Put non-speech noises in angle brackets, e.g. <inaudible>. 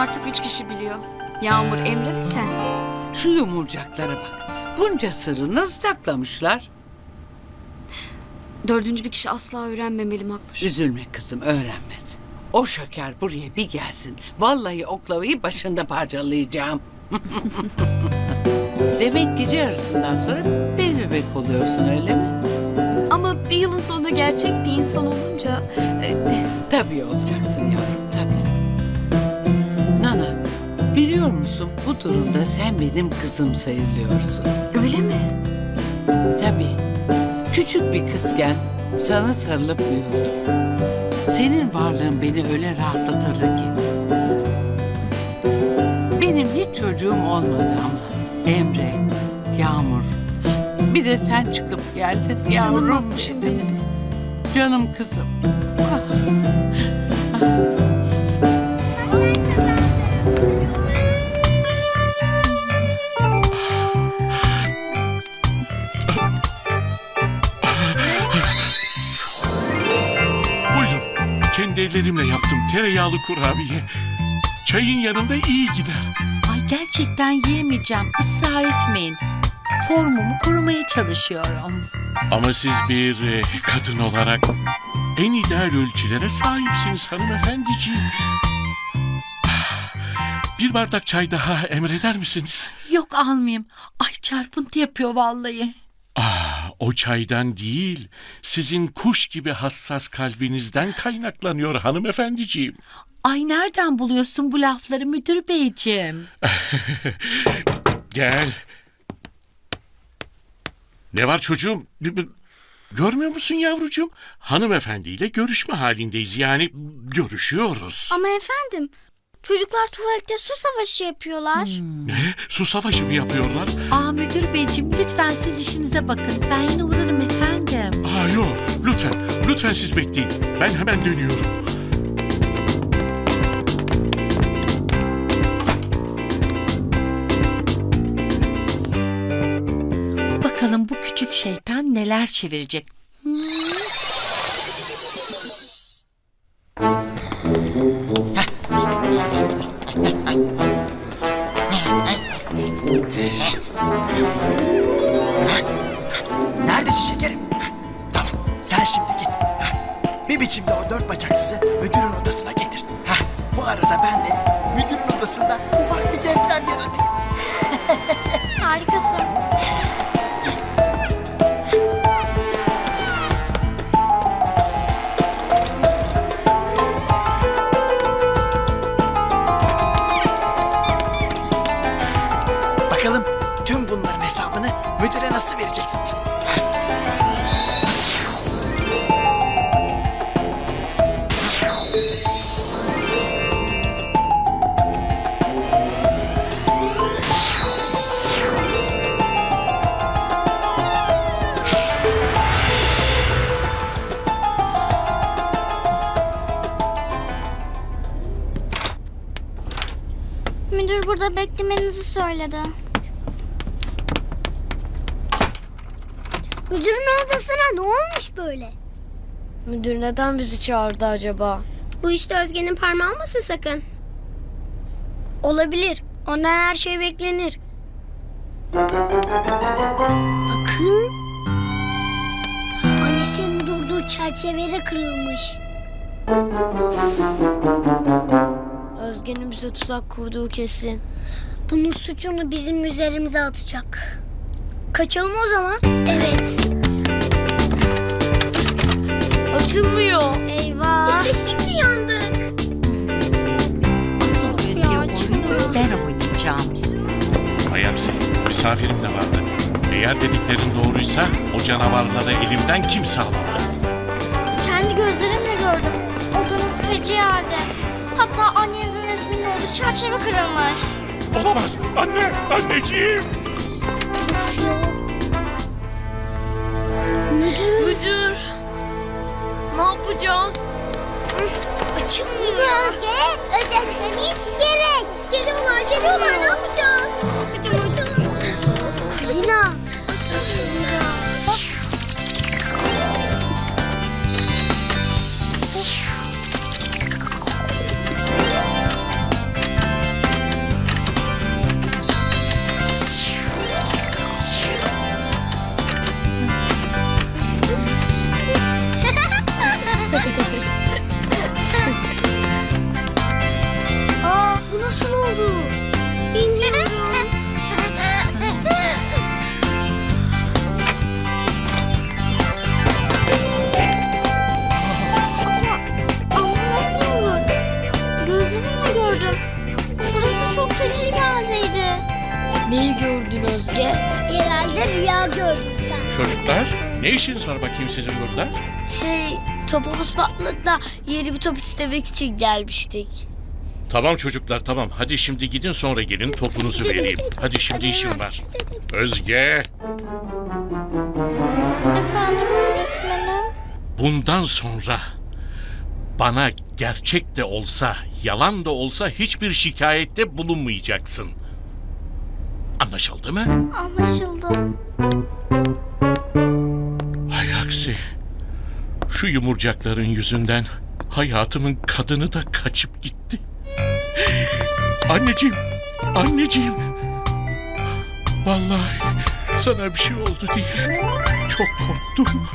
artık üç kişi biliyor. Yağmur, Emre ve sen. Şu yumurcaklara bak. Bunca sırrı nasıl saklamışlar? Dördüncü bir kişi asla öğrenmemeli Makbuş. Üzülme kızım öğrenmez. O şoker buraya bir gelsin. Vallahi oklavayı başında parçalayacağım. <laughs> Demek gece yarısından sonra bel bebek oluyorsun öyle mi? Ama bir yılın sonunda gerçek bir insan olunca... e, Tabii olacaksın yavrum biliyor musun bu durumda sen benim kızım sayılıyorsun. öyle mi? Tabii. Küçük bir kızken sana sarılıp büyüdüm. Senin varlığın beni öyle rahatlatırdı ki. Benim hiç çocuğum olmadı ama. Emre, Yağmur. Bir de sen çıkıp geldin Canım yavrum. Makbuş'um benim. Canım kızım. Ellerimle yaptım tereyağlı kurabiye. Çayın yanında iyi gider. Ay gerçekten yiyemeyeceğim. Israr etmeyin. Formumu korumaya çalışıyorum. Ama siz bir e, kadın olarak en ideal ölçülere sahipsiniz hanımefendiciğim. Bir bardak çay daha emreder misiniz? Yok almayayım. Ay çarpıntı yapıyor vallahi. O çaydan değil, sizin kuş gibi hassas kalbinizden kaynaklanıyor hanımefendiciğim. Ay nereden buluyorsun bu lafları müdür beyciğim? <laughs> Gel. Ne var çocuğum? Görmüyor musun yavrucuğum? Hanımefendiyle görüşme halindeyiz. Yani görüşüyoruz. Ama efendim çocuklar tuvalette su savaşı yapıyorlar. Ne? Su savaşı mı yapıyorlar? Aa müdür beyciğim lütfen siz işinize bakın. Ben yine uğrarım efendim. Aa yok. Lütfen, lütfen siz bekleyin. Ben hemen dönüyorum. Bakalım bu küçük şeytan neler çevirecek. Neredesin şekerim? Tamam sen şimdi git. Bir biçimde o dört bacaksızı müdürün odasına getir. Heh, bu arada ben de müdürün odasında ufak bir deprem yaratayım. <laughs> Harikasın. Müdüre nasıl vereceksiniz? Müdür burada beklemenizi söyledi. Müdürün odasına ne olmuş böyle? Müdür neden bizi çağırdı acaba? Bu işte Özge'nin parmağı olmasın sakın. Olabilir. Ondan her şey beklenir. Bakın. Annesinin durduğu çerçevede kırılmış. Özge'nin bize tuzak kurduğu kesin. Bunun suçunu bizim üzerimize atacak. Kaçalım o zaman. Evet. Açılmıyor. Eyvah. İşte şimdi yandık. Asıl Özge Ya, oyunu açılmıyor. ben oynayacağım. Ayaksi, misafirim de vardı. Eğer dediklerin doğruysa o canavarları elimden kimse alamaz. Kendi gözlerimle gördüm. Odanız feci halde. Hatta annenizin resminin olduğu çerçeve kırılmış. Olamaz. Anne, anneciğim. Ne yapacağız? Açılmıyor. Özge, ödetmemiz gerek. Geliyorlar, geliyorlar. Ne yapacağız? Açılmıyor. Kulina. Neyi Özge? Herhalde rüya gördün sen. Çocuklar ne işiniz var bakayım sizin burada? Şey topumuz patladı da yeni bir top istemek için gelmiştik. Tamam çocuklar tamam. Hadi şimdi gidin sonra gelin topunuzu vereyim. Hadi şimdi işim var. Özge Efendim öğretmenim? bundan sonra bana gerçek de olsa yalan da olsa hiçbir şikayette bulunmayacaksın. Anlaşıldı mı? Anlaşıldı. Hay aksi. Şu yumurcakların yüzünden hayatımın kadını da kaçıp gitti. Anneciğim, anneciğim. Vallahi sana bir şey oldu diye çok korktum.